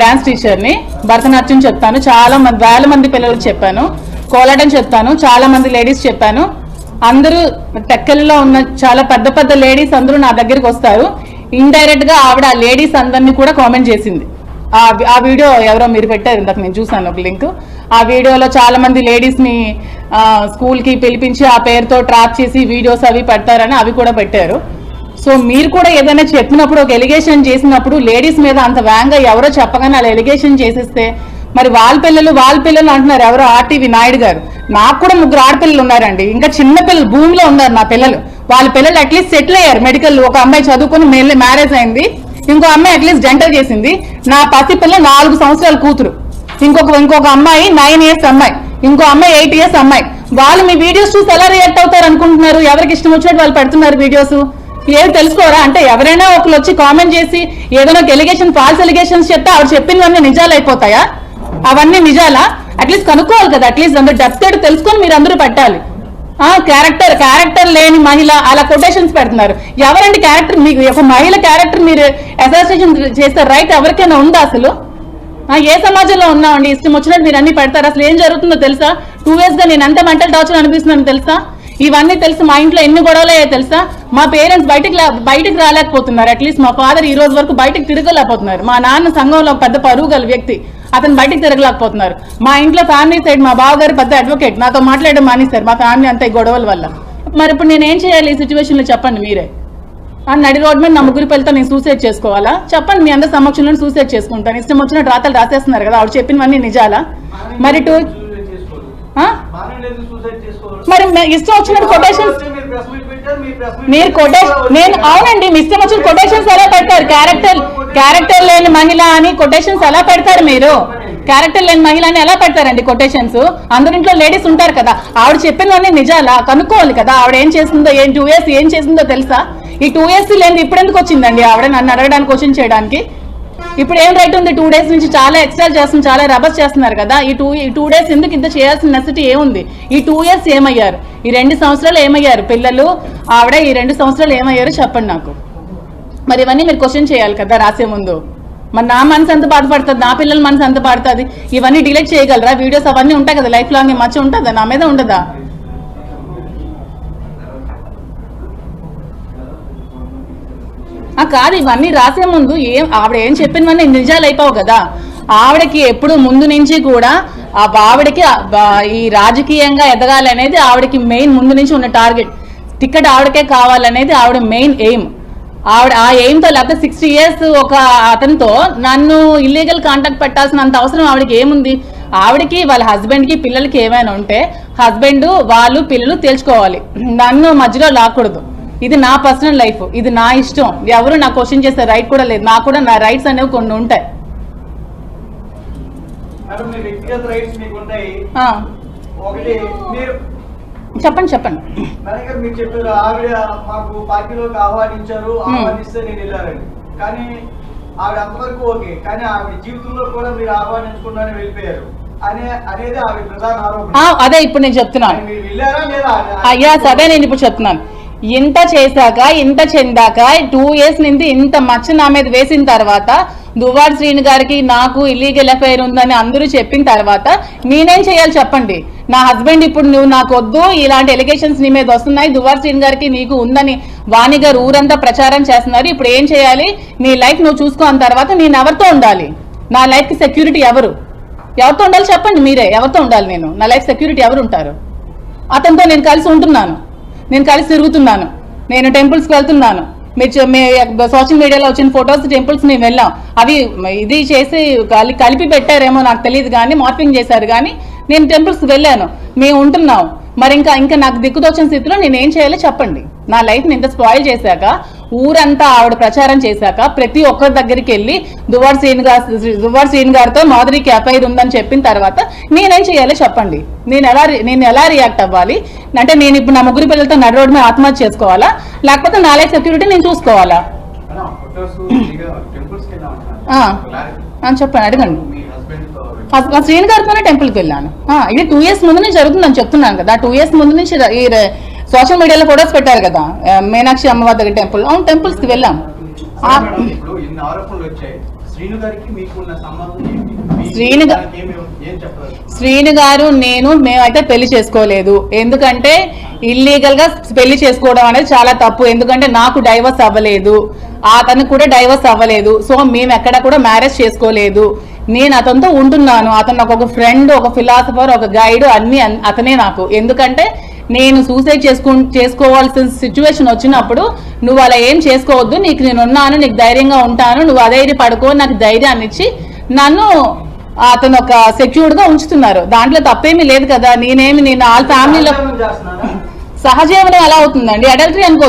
Dance టీచర్ని భరతనాట్యం చెప్తాను చాలా మంది వేల మంది పిల్లలకు చెప్పాను కోలాటం చెప్తాను చాలా మంది లేడీస్ చెప్పాను. అందరూ టెక్కల్లో ఉన్న చాలా పెద్ద పెద్ద లేడీస్ అందరూ నా దగ్గరికి వస్తారు. ఇండైరెక్ట్గా ఆవిడ ఆ లేడీస్ అందరినీ కూడా కామెంట్ చేసింది. ఆ ఆ వీడియో ఎవరో మీరు పెట్టారు ఇందాక నేను చూసాను ఒక లింక్ ఆ వీడియోలో చాలా మంది లేడీస్ని స్కూల్కి పిలిపించి ఆ పేరుతో ట్రాప్ చేసి వీడియోస్ అవి పెడతారని అవి కూడా పెట్టారు. సో మీరు కూడా ఏదైనా చెప్పినప్పుడు ఒక ఎలిగేషన్ చేసినప్పుడు లేడీస్ మీద అంత వేగంగా ఎవరో చెప్పగానే అలా ఎలిగేషన్ చేసేస్తే మరి వాళ్ళ పిల్లలు వాళ్ళ పిల్లలు అంటున్నారు ఎవరో ఆర్టీవీ నాయుడు గారు. నాకు కూడా ముగ్గురు ఆడపిల్లలు ఉన్నారండి. ఇంకా చిన్న పిల్లలు భూమిలో ఉన్నారు నా పిల్లలు. వాళ్ళ పిల్లలు అట్లీస్ట్ సెటిల్ అయ్యారు మెడికల్ ఒక అమ్మాయి చదువుకుని మ్యారేజ్ అయింది. ఇంకో అమ్మాయి అట్లీస్ట్ డెంటల్ చేసింది. నా పసి పిల్ల నాలుగు సంవత్సరాల కూతురు. ఇంకొక ఇంకొక అమ్మాయి నైన్ ఇయర్స్ అమ్మాయి. ఇంకో అమ్మాయి ఎయిట్ ఇయర్స్ అమ్మాయి. వాళ్ళు మీ వీడియోస్ చూసి ఎలా రియాక్ట్ అవుతారు అనుకుంటున్నారు? ఎవరికి ఇష్టం వచ్చినట్టు వాళ్ళు పెడుతున్నారు వీడియోస్ ఏం తెలుసుకోరా? అంటే ఎవరైనా ఒకరు వచ్చి కామెంట్ చేసి ఏదైనా ఒక ఎలిగేషన్ ఫాల్స్ ఎలిగేషన్స్ చెప్తే ఆవిడ చెప్పినవన్నీ నిజాలు అయిపోతాయా? అవన్నీ నిజాలా? అట్లీస్ట్ కనుక్కోవాలి కదా అట్లీస్ట్ అందరు డెప్త్ ఏంటో తెలుసుకొని మీరు అందరూ పెట్టాలి. క్యారెక్టర్ క్యారెక్టర్ లేని మహిళ అలా కొటేషన్స్ పెడుతున్నారు. ఎవరండి క్యారెక్టర్ మీకు ఒక మహిళ క్యారెక్టర్ మీరు అసోసియేషన్ చేస్తే రైట్ ఎవరికైనా ఉందా అసలు? ఏ సమాజంలో ఉన్నామండి? ఇష్టం వచ్చినట్టు మీరు అన్ని పెడతారు. అసలు ఏం జరుగుతుందో తెలుసా? టూ ఇయర్స్గా నేను ఎంత మెంటల్ టార్చర్ అనిపిస్తున్నాను తెలుసా? ఇవన్నీ తెలుసు మా ఇంట్లో ఎన్ని గొడవలు తెలుసా? మా పేరెంట్స్ బయటకు బయటకు రాలేకపోతున్నారు. అట్లీస్ట్ మా ఫాదర్ ఈ రోజు వరకు బయటకు తిరగలేకపోతున్నారు. మా నాన్న సంఘంలో పెద్ద పరువు గల వ్యక్తి. అతను బయటకు తిరగలేకపోతున్నారు. మా ఇంట్లో ఫ్యామిలీ సైడ్ మా బావగారు పెద్ద అడ్వకేట్ నాతో మాట్లాడడం మానేశారు. మా ఫ్యామిలీ అంతా ఈ గొడవల వల్ల. మరి ఇప్పుడు నేను ఏం చేయాలి ఈ సిచ్యువేషన్లో చెప్పండి మీరే? నడి రోడ్ మీద నా ముగ్గురు పిల్లతో నేను సూసైడ్ చేసుకోవాలా? చెప్పండి మీ అందరి సమక్షంలో సూసైడ్ చేసుకుంటాను. ఇష్టం వచ్చిన రాతలు రాసేస్తున్నారు కదా ఆవిడ చెప్పినవన్నీ నిజాలా? మరి టూ మరి ఇష్టం వచ్చినట్టు కొటేషన్స్ మీరు కొటేషన్ నేను అవునండి మీ ఇష్టం వచ్చిన కొటేషన్స్ ఎలా పెడతారు? క్యారెక్టర్ క్యారెక్టర్ లేని మహిళ అని కొటేషన్స్ ఎలా పెడతారు మీరు? క్యారెక్టర్ లేని మహిళ అని ఎలా పెడతారండి కొటేషన్స్ అందరింట్లో లేడీస్ ఉంటారు కదా ఆవిడ చెప్పినవన్నీ నిజాలా? కనుక్కోవాలి కదా ఆవిడ ఏం చేస్తుందో ఏం టూ ఇయర్స్ ఏం చేసిందో తెలుసా? ఈ టూ ఇయర్స్ లేని ఇప్పుడు ఎందుకు వచ్చిందండి ఆవిడ నన్ను అడగడానికి క్వశ్చన్ చేయడానికి? ఇప్పుడు ఏం రైట్ ఉంది? టూ డేస్ నుంచి చాలా ఎక్స్ట్రా చేస్తున్నారు చాలా రబస్ చేస్తున్నారు కదా. ఈ టూ ఈ టూ డేస్ ఎందుకు ఇంత చేయాల్సిన నెసిటీ ఏముంది? ఈ టూ ఇయర్స్ ఏమయ్యారు? ఈ రెండు సంవత్సరాలు ఏమయ్యారు? పిల్లలు ఆవిడ ఈ రెండు సంవత్సరాలు ఏమయ్యారు చెప్పండి నాకు. మరి ఇవన్నీ మీరు క్వశ్చన్ చేయాలి కదా రాసే ముందు. మరి నా మనసు ఎంత బాధపడుతుంది? నా పిల్లల మనసు ఎంత పడుతుంది ఇవన్నీ డిలీట్ చేయగలరా? వీడియోస్ అవన్నీ ఉంటాయి కదా లైఫ్ లాంగ్ మచ్చ ఉంటుందా? నా మీద ఉండదా ఆ కాదు ఇవన్నీ రాసే ముందు ఏం ఆవిడ ఏం చెప్పినవన్నీ నిజాలు అయిపోవు కదా. ఆవిడకి ఎప్పుడు ముందు నుంచి కూడా ఆ ఆవిడకి ఈ రాజకీయంగా ఎదగాలి అనేది ఆవిడకి మెయిన్ ముందు నుంచి ఉన్న టార్గెట్. టికెట్ ఆవిడకే కావాలనేది ఆవిడ మెయిన్ ఎయిమ్. ఆవిడ ఆ ఎయిమ్తో లేకపోతే సిక్స్టీ ఇయర్స్ ఒక అతనితో నన్ను ఇల్లీగల్ కాంటాక్ట్ పెట్టాల్సినంత అవసరం ఆవిడకి ఏముంది? ఆవిడకి వాళ్ళ హస్బెండ్కి పిల్లలకి ఏమైనా ఉంటే హస్బెండ్ వాళ్ళు పిల్లలు తేల్చుకోవాలి. నన్ను మధ్యలో లాక్కూడదు. ఇది నా పర్సనల్ లైఫ్ ఇది నా ఇష్టం. ఎవరు నా క్వశ్చన్ చేసే రైట్ కూడా లేదు. నాకు కూడా నా రైట్స్ అనేవి కొన్ని ఉంటాయి. చెప్పండి చెప్పండి. మేడం గారు మీరు చెప్పారు ఆవిడ మాకు పార్టీలోకి ఆహ్వానించారు ఆహ్వానిస్తే నేను వెళ్ళానండి కానీ ఆవిడ అంతవరకు ఓకే. కానీ ఆవిడ జీవితంలో కూడా మీరు ఆహ్వానించకుండానే వెళ్ళిపోయారు. అనే అనేది ఆవిడ ప్రధాన ఆ, ఆరోపణ అదే ఇప్పుడు నేను చెప్తున్నాను. సరే నేను ఇప్పుడు చెప్తున్నాను. ఇంత చేశాక ఇంత చెందాక టూ ఇయర్స్ నుంచి ఇంత మచ్చ నా మీద వేసిన తర్వాత దువార్ శ్రీని గారికి నాకు ఇల్లీగల్ ఎఫ్ఐఆర్ ఉందని అందరూ చెప్పిన తర్వాత నేనేం చేయాలి చెప్పండి? నా హస్బెండ్ ఇప్పుడు నువ్వు నాకు వద్దు ఇలాంటి ఎలిగేషన్స్ నీ మీద వస్తున్నాయి దువార్ శ్రీని గారికి నీకు ఉందని వాణి గారు ఊరంతా ప్రచారం చేస్తున్నారు ఇప్పుడు ఏం చేయాలి? నీ లైఫ్ నువ్వు చూసుకున్న తర్వాత నేను ఎవరితో ఉండాలి? నా లైఫ్ సెక్యూరిటీ ఎవరు? ఎవరితో ఉండాలి చెప్పండి మీరే ఎవరితో ఉండాలి నేను? నా లైఫ్ సెక్యూరిటీ ఎవరు ఉంటారు? అతనితో నేను కలిసి ఉంటున్నాను. నేను కలిసి తిరుగుతున్నాను. నేను టెంపుల్స్కి వెళ్తున్నాను. మీరు మీ సోషల్ మీడియాలో వచ్చిన ఫొటోస్ టెంపుల్స్ మేము వెళ్ళాం. అవి ఇది చేసి కలి కలిపి పెట్టారేమో నాకు తెలియదు కానీ మార్పింగ్ చేశారు కానీ నేను టెంపుల్స్కి వెళ్ళాను. మేము ఉంటున్నాం. మరి ఇంకా ఇంకా నాకు దిక్కుతోచిన స్థితిలో నేను ఏం చేయాలో చెప్పండి. నా లైఫ్ని ఇంత స్పాయిల్ చేశాక ఊరంతా ఆవిడ ప్రచారం చేశాక ప్రతి ఒక్కరి దగ్గరికి వెళ్ళి దువార్ సీన్ గారు దువార్ సీన్ గారితో మాధురికి అఫైర్ ఉందని చెప్పిన తర్వాత నేనేం చేయాలో చెప్పండి. నేను ఎలా నేను ఎలా రియాక్ట్ అవ్వాలి? అంటే నేను ఇప్పుడు నా ముగ్గురు పిల్లలతో నడి రోడ్డు మీద ఆత్మహత్య చేసుకోవాలా? లేకపోతే నా లైఫ్ సెక్యూరిటీ నేను చూసుకోవాలా? చెప్పండి అడగండి. శ్రీని గారితోనే టెంపుల్కి వెళ్ళాను. ఇది టూ ఇయర్స్ ముందు నుంచి జరుగుతుందని చెప్తున్నాను కదా. టూ ఇయర్స్ ముందు నుంచి సోషల్ మీడియాలో ఫొటోస్ పెట్టారు కదా మీనాక్షి అమ్మవారి దగ్గర టెంపుల్. అవును టెంపుల్స్కి వెళ్ళాం. శ్రీను శ్రీను గారు నేను మేమైతే పెళ్ళి చేసుకోలేదు. ఎందుకంటే ఇల్లీగల్గా పెళ్ళి చేసుకోవడం అనేది చాలా తప్పు. ఎందుకంటే నాకు డైవర్స్ అవ్వలేదు. అతను కూడా డైవర్స్ అవ్వలేదు. సో మేము ఎక్కడ కూడా మ్యారేజ్ చేసుకోలేదు. నేను అతనితో ఉంటున్నాను. అతను ఒక ఫ్రెండ్ ఒక ఫిలాసఫర్ ఒక గైడ్ అన్ని అన్- అతనే నాకు. ఎందుకంటే నేను సూసైడ్ చేసుకు చేసుకోవాల్సిన సిచ్యువేషన్ వచ్చినప్పుడు నువ్వు అలా ఏం చేసుకోవద్దు నీకు నేను ఉన్నాను నీకు ధైర్యంగా ఉంటాను నువ్వు అదే పడుకో నాకు ధైర్యాన్ని ఇచ్చి నన్ను అతను ఒక సెక్యూర్డ్గా ఉంచుతున్నారు. దాంట్లో తప్పేమీ లేదు కదా నేనేమి నేను వాళ్ళ ఫ్యామిలీలో సహజీవనం ఎలా అవుతుందండి? అడల్టరీ అనుకోవచ్చు.